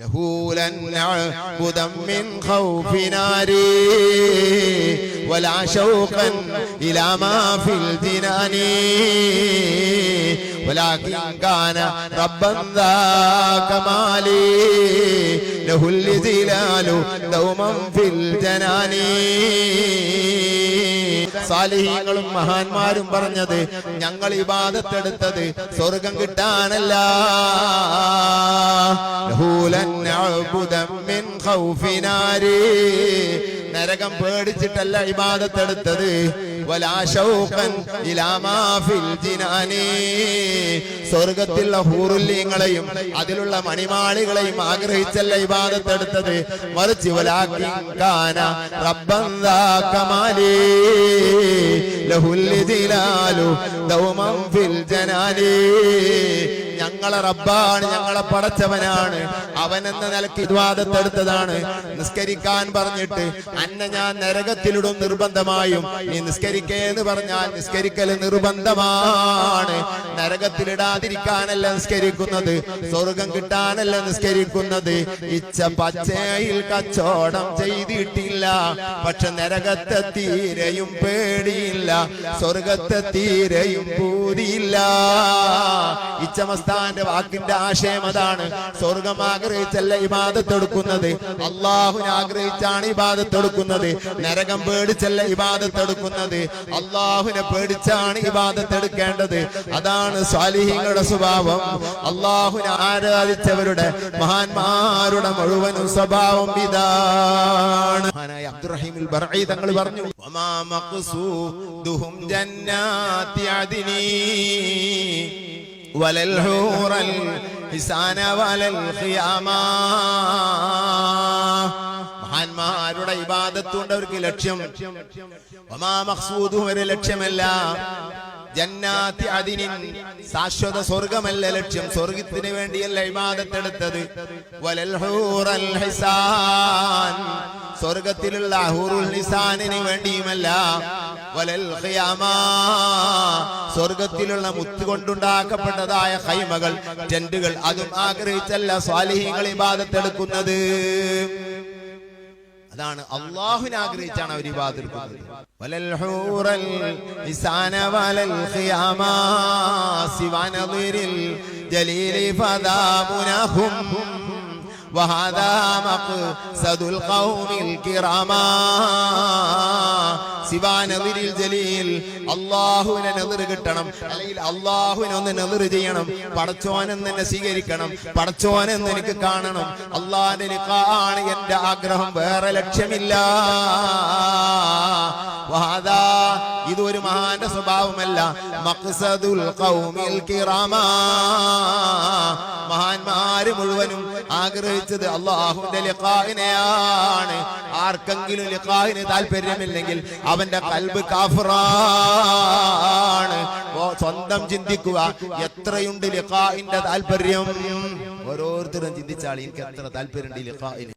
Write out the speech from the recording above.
له لن نعبدا من خوف ناري ولا شوقا إلى ما في الجنان. ولكن كان ربا ذا كمالي له الذلال دوما في الجنان. സാലിഹീങ്ങളും മഹാന്മാരും പറഞ്ഞത് ഞങ്ങൾ ഇബാദത്തെടുത്തത് സ്വർഗം കിട്ടാനല്ല. നരകം പേടിച്ചിട്ടല്ല ഇബാദത്തെടുത്തത്. വലാ ശൗഖൻ ഇലാ മാ ഫിൽ ജിനാനി. സ്വർഗത്തിലുള്ള ഹൂറുല്യങ്ങളെയും അതിലുള്ള മണിമാളികളെയും ആഗ്രഹിച്ചല്ല ഇബാദത്തെടുത്തത്. മറിച്ച് വലാക്കിൻ കാന റബ്ബൻ ദാ കമാലി. ലഹുൽ ജിലാലു ദൗമൻ ഫിൽ ജനാലി. ഞങ്ങളെ റബ്ബാണ് ഞങ്ങളെ പടച്ചവനാണ്. അവൻ എന്ന നിലയ്ക്ക് ഇദ്വാദത്തെടുത്തതാണ് നിസ്കരിക്കാൻ പറഞ്ഞിട്ട് അന്നെ ഞാൻ നരകത്തിലിടും നിർബന്ധമായും. നീ നിസ്കരിക്കേ എന്ന് പറഞ്ഞാൽ നിസ്കരിക്കൽ നിർബന്ധമാണ്. നരകത്തിലിടാതിരിക്കാനല്ല നിസ്കരിക്കുന്നത്. സ്വർഗം കിട്ടാനല്ല നിസ്കരിക്കുന്നത്. ഇച്ച പച്ചയിൽ കച്ചോടം ചെയ്തിട്ടില്ല. പക്ഷെ നരകത്തെ തീരെയും പേടിയില്ല. സ്വർഗത്തെ തീരെയും പൂതിയില്ല. ഇച്ചമസ്താന്റെ വാക്കിന്റെ ആശയം അതാണ്. സ്വർഗം ആഗ്രഹിച്ചല്ല ഇബാദത്തെടുക്കുന്നത്. അള്ളാഹുവിനെ ആഗ്രഹിച്ചാണ് ഇബാദത്തെടുക്കുന്നത്. നരകം പേടിച്ചല്ല ഇബാദത്തെടുക്കുന്നത്. അള്ളാഹുവിനെ പേടിച്ചാണ് ഇബാദത്തെടുക്കേണ്ടത്. അതാണ് സ്വാലിഹിങ്ങളുടെ സ്വഭാവം. അള്ളാഹുവിനെ ആരാധിച്ചവരുടെ മഹാന്മാരുടെ മുഴുവനും സ്വഭാവം ഇതാണ് ബർഈ തങ്ങൾ പറഞ്ഞു ജന്നാത്തി അദ്നി. വലൽ ഹൂറൽ ഹിസാന മഹാന്മാരുടെ ഇബാദത്തുകൊണ്ട് അവർക്ക് ലക്ഷ്യം. വമാ മഖ്സൂദുഹും ഒരു ലക്ഷ്യമല്ല. ജന്നാത്തി അതിനിൻ ശാശ്വത സ്വർഗമല്ല ലക്ഷ്യം. സ്വർഗത്തിന് വേണ്ടിയല്ല ഇബാദത്തെടുത്തത്. സ്വർഗത്തിലുള്ള അഹൂറുൽ നിസാനിന് വേണ്ടിയുമല്ല. സ്വർഗത്തിലുള്ള മുത്ത് കൊണ്ടുണ്ടാക്കപ്പെട്ടതായ ഹൈമകൾ ടെന്റുകൾ അതും ആഗ്രഹിച്ചല്ല സ്വാലിഹീങ്ങൾ ഇബാദത്തെടുക്കുന്നത് അതാണ് അള്ളാഹുവിനെ ആഗ്രഹിച്ചാണ് അവർ ഇബാദെടുക്കുന്നത് അള്ളാഹുവിനെ നെതിർ കിട്ടണം. അല്ലെങ്കിൽ അള്ളാഹുവിനെ ഒന്ന് നെതിർ ചെയ്യണം. പടച്ചോനെന്ന് എന്നെ സ്വീകരിക്കണം. പടച്ചോനെന്ന് എനിക്ക് കാണണം. അള്ളാഹിന്റെ നിക്കാണ് എന്റെ ആഗ്രഹം. വേറെ ലക്ഷ്യമില്ല. ഇത് ഒരു മഹാന്റെ സ്വഭാവമല്ല. മക്സദുൽ ഖൗമിൽ കിറാമാ. ആഗ്രഹിച്ചത് അള്ളാഹുവിന്റെ ലിഖാഹിനെയാണ് ആർക്കെങ്കിലും ലിഖാഹിന് താല്പര്യമില്ലെങ്കിൽ അവന്റെ കൽബ് കാഫറാണ്. സ്വന്തം ചിന്തിക്കുക. എത്രയുണ്ട് ലിഖാഹിന്റെ താല്പര്യം? ഓരോരുത്തരും ചിന്തിച്ചാൽ എനിക്ക് എത്ര താല്പര്യമുണ്ട് ലിഖാഹിന്